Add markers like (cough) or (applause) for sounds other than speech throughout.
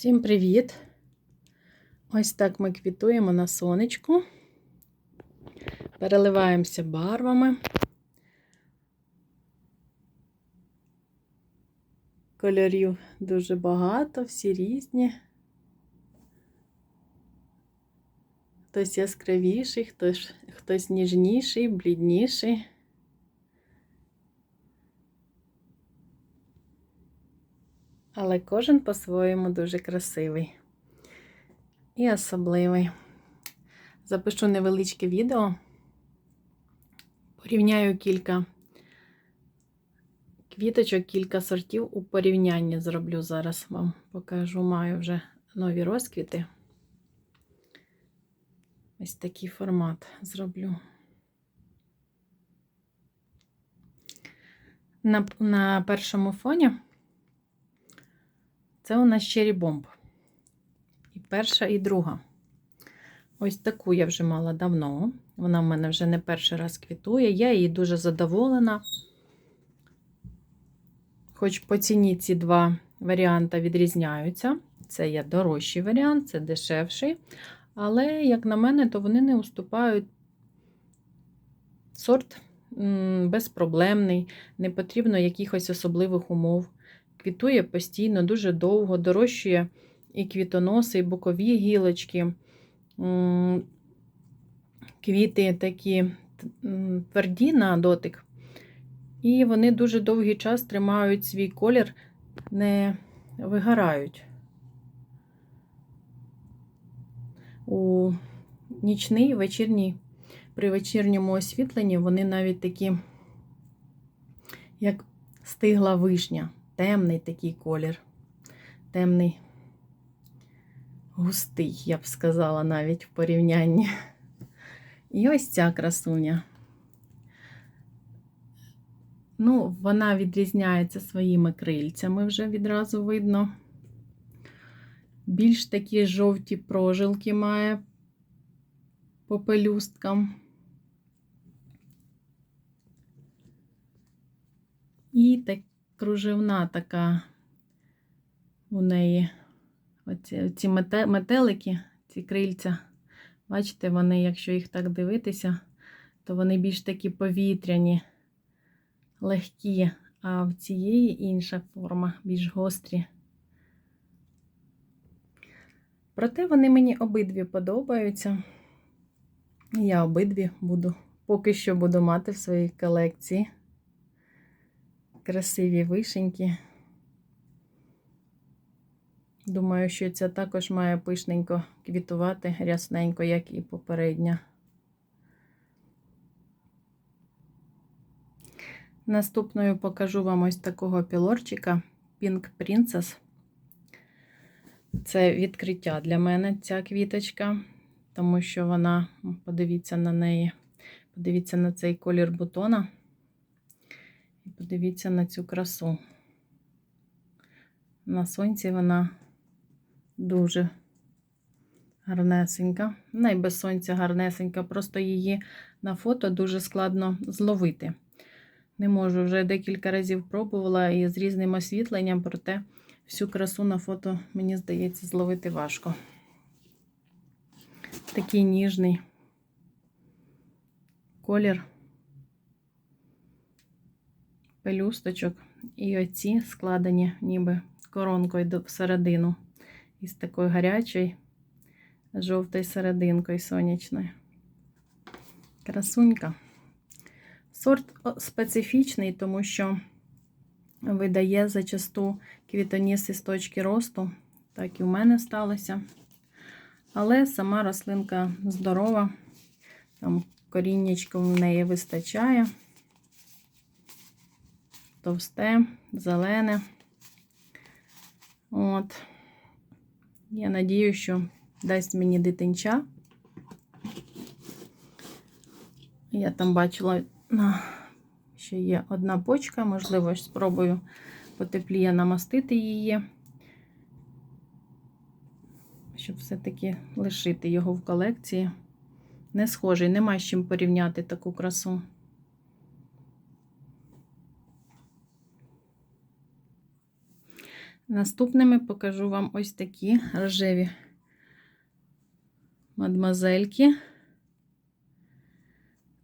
Всім привіт! Ось так ми квітуємо на сонечку, переливаємося барвами. Кольорів дуже багато, всі різні. Хтось яскравіший, хтось, хтось ніжніший, блідніший. Але кожен по-своєму дуже красивий і особливий. Запишу невеличке відео, порівняю кілька квіточок, кілька сортів у порівнянні зроблю зараз вам покажу. Маю вже нові розквіти. Ось такий формат зроблю. На, на першому фоні. Це у нас Cherry Bomb. І перша, і друга. Ось таку я вже мала давно. Вона в мене вже не перший раз квітує. Я її дуже задоволена. Хоч по ціні ці два варіанти відрізняються. Це є дорожчий варіант, це дешевший. Але, як на мене, то вони не уступають сорт безпроблемний, не потрібно якихось особливих умов квітує постійно, дуже довго, дорощує і квітоноси, і бокові гілочки. Квіти такі тверді на дотик. І вони дуже довгий час тримають свій колір, не вигорають. У нічний вечірній, при вечірньому освітленні вони навіть такі, як стигла вишня темний такий колір. Темний, густий, я б сказала, навіть в порівнянні. І ось ця красуня. Ну, вона відрізняється своїми крильцями, вже відразу видно. Більш такі жовті прожилки має по пелюсткам. І так, кружевна така у неї оці, ці метелики, ці крильця. Бачите, вони, якщо їх так дивитися, то вони більш такі повітряні, легкі, а в цієї інша форма, більш гострі. Проте вони мені обидві подобаються. Я обидві буду, поки що буду мати в своїй колекції красиві вишеньки. Думаю, що ця також має пишненько квітувати рясненько, як і попередня. Наступною покажу вам ось такого пілорчика Pink Princess. Це відкриття для мене ця квіточка, тому що вона, подивіться на неї, подивіться на цей колір бутона. Подивіться на цю красу. На сонці вона дуже гарнесенька. Не без сонця гарнесенька, просто її на фото дуже складно зловити. Не можу, вже декілька разів пробувала і з різним освітленням, проте всю красу на фото, мені здається, зловити важко. Такий ніжний колір пелюсточок. І оці складені ніби коронкою всередину. Із такою гарячою, жовтою серединкою сонячною. Красунька. Сорт специфічний, тому що видає зачасту квітоніси з точки росту. Так і в мене сталося. Але сама рослинка здорова, там коріннячко в неї вистачає товсте, зелене. От. Я надію, що дасть мені дитинча. Я там бачила, що є одна почка, можливо, спробую потепліє намастити її, щоб все-таки лишити його в колекції. Не схожий, нема з чим порівняти таку красу. Наступними покажу вам ось такі рожеві мадмазельки.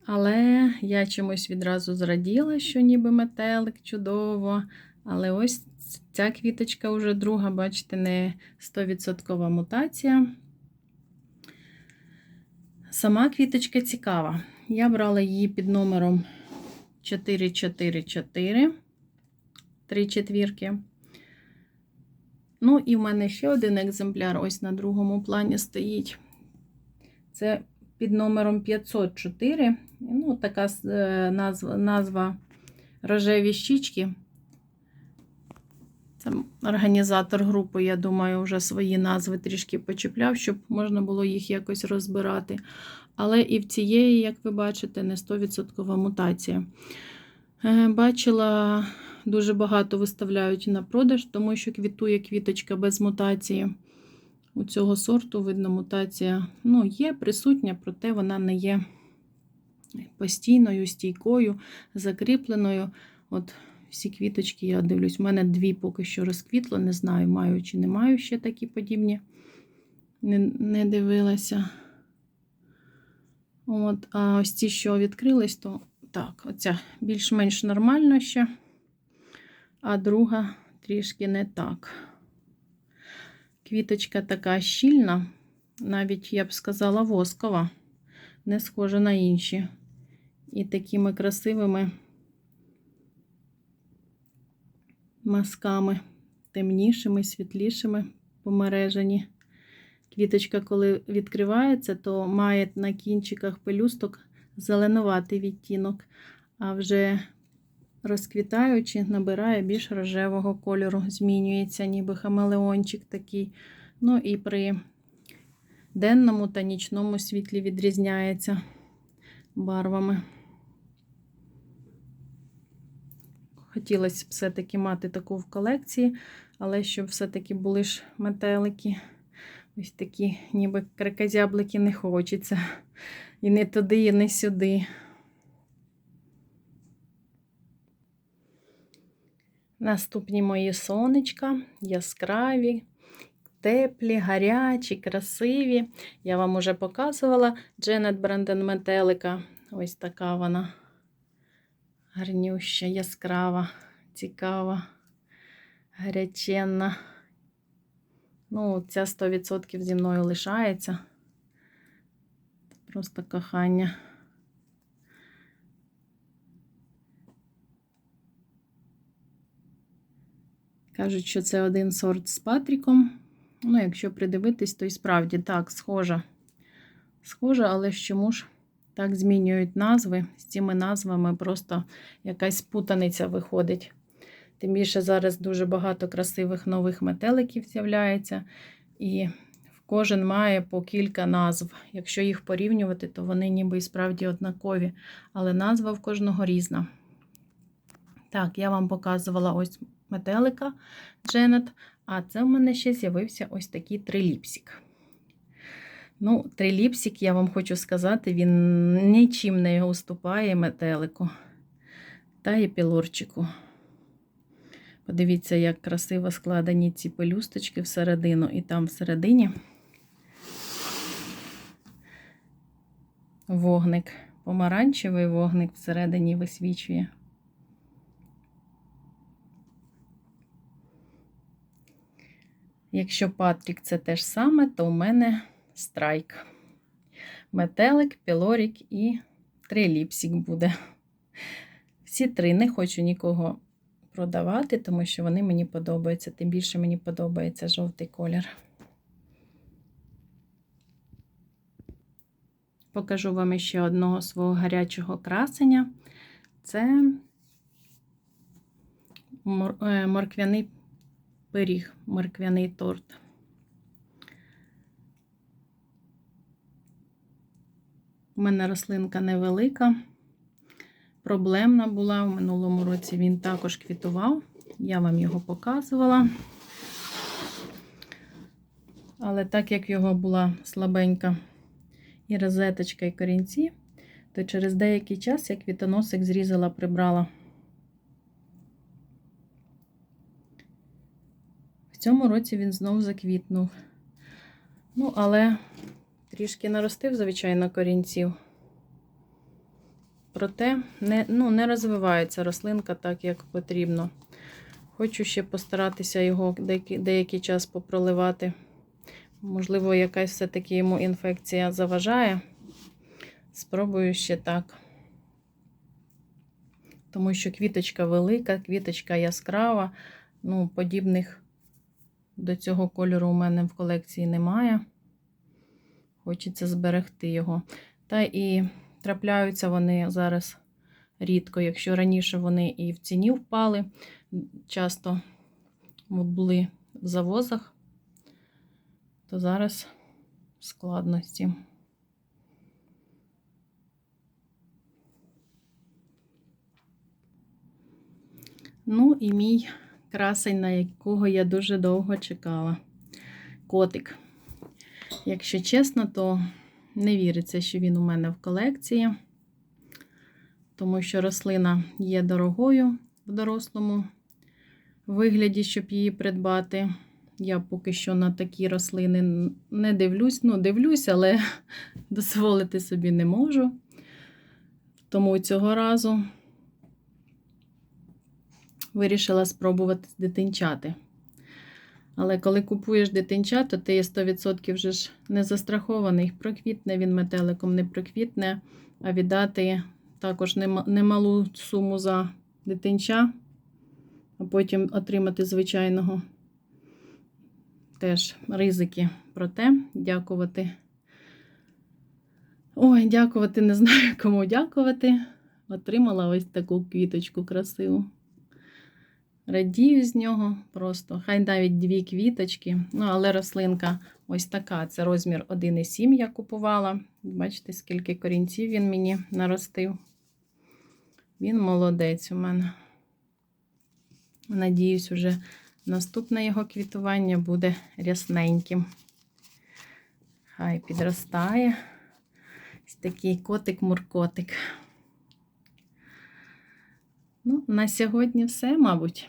Але я чомусь відразу зраділа, що ніби метелик чудово. Але ось ця квіточка вже друга, бачите, не 100% мутація. Сама квіточка цікава. Я брала її під номером 444, три четвірки. Ну, і в мене ще один екземпляр ось на другому плані стоїть. Це під номером 504. Ну, така е, назва, назва рожеві щічки. Це організатор групи, я думаю, вже свої назви трішки почіпляв, щоб можна було їх якось розбирати. Але і в цієї, як ви бачите, не 100% мутація. Е, бачила, дуже багато виставляють на продаж, тому що квітує квіточка без мутації. У цього сорту, видно, мутація ну, є присутня, проте вона не є постійною, стійкою, закріпленою. От всі квіточки, я дивлюсь, у мене дві поки що розквітло, не знаю, маю чи не маю ще такі подібні. Не, не дивилася. От, А ось ці, що відкрились, то так, оця більш-менш нормально ще, а друга трішки не так. Квіточка така щільна, навіть, я б сказала, воскова, не схожа на інші. І такими красивими мазками, темнішими, світлішими помережені. Квіточка, коли відкривається, то має на кінчиках пелюсток зеленуватий відтінок, а вже розквітаючи, набирає більш рожевого кольору, змінюється, ніби хамелеончик такий. Ну і при денному та нічному світлі відрізняється барвами. Хотілося б все-таки мати таку в колекції, але щоб все-таки були ж метелики. Ось такі, ніби кракозяблики не хочеться. І не туди, і не сюди. Наступні мої сонечка, яскраві, теплі, гарячі, красиві. Я вам уже показувала Дженет Бренден Метелика. Ось така вона гарнюща, яскрава, цікава, гаряченна. Ну, ця 100% зі мною лишається. Просто кохання. Кажуть, що це один сорт з Патріком. Ну, якщо придивитись, то і справді так, схожа. Схожа, але чому ж так змінюють назви? З цими назвами просто якась путаниця виходить. Тим більше зараз дуже багато красивих нових метеликів з'являється. І кожен має по кілька назв. Якщо їх порівнювати, то вони ніби і справді однакові. Але назва в кожного різна. Так, я вам показувала ось метелика Дженет. А це в мене ще з'явився ось такий триліпсік. Ну, триліпсік, я вам хочу сказати, він нічим не уступає метелику та і пілорчику. Подивіться, як красиво складені ці пелюсточки всередину, і там всередині вогник, помаранчевий вогник всередині висвічує. Якщо Патрік це те ж саме, то у мене страйк. Метелик, пілорік і триліпсік буде. Всі три не хочу нікого продавати, тому що вони мені подобаються. Тим більше мені подобається жовтий колір. Покажу вам ще одного свого гарячого красення. Це е, морквяний пиріг, морквяний торт. У мене рослинка невелика, проблемна була. У минулому році він також квітував, я вам його показувала. Але так як його була слабенька і розеточка, і корінці, то через деякий час я квітоносик зрізала, прибрала. Цьому році він знов заквітнув. Ну, але трішки наростив, звичайно, корінців. Проте не, ну, не розвивається рослинка так, як потрібно. Хочу ще постаратися його деякий, деякий час попроливати. Можливо, якась все-таки йому інфекція заважає. Спробую ще так. Тому що квіточка велика, квіточка яскрава. Ну, подібних до цього кольору у мене в колекції немає. Хочеться зберегти його. Та і трапляються вони зараз рідко. Якщо раніше вони і в ціні впали, часто були в завозах, то зараз складності. Ну і мій красень, на якого я дуже довго чекала. Котик. Якщо чесно, то не віриться, що він у мене в колекції, тому що рослина є дорогою в дорослому вигляді, щоб її придбати. Я поки що на такі рослини не дивлюсь. Ну, дивлюсь, але (laughs) дозволити собі не можу. Тому цього разу вирішила спробувати дитинчати. Але коли купуєш дитинча, то ти 100% вже ж не застрахований. Проквітне він метеликом не проквітне, а віддати також немалу суму за дитинча, а потім отримати звичайного теж ризики. Проте дякувати. Ой, дякувати, не знаю, кому дякувати. Отримала ось таку квіточку красиву. Радію з нього просто. Хай навіть дві квіточки. Ну, але рослинка ось така. Це розмір 1,7 я купувала. Бачите, скільки корінців він мені наростив. Він молодець у мене. Надіюсь, уже наступне його квітування буде рясненьким. Хай підростає. Ось такий котик-муркотик. Ну, на сьогодні все, мабуть.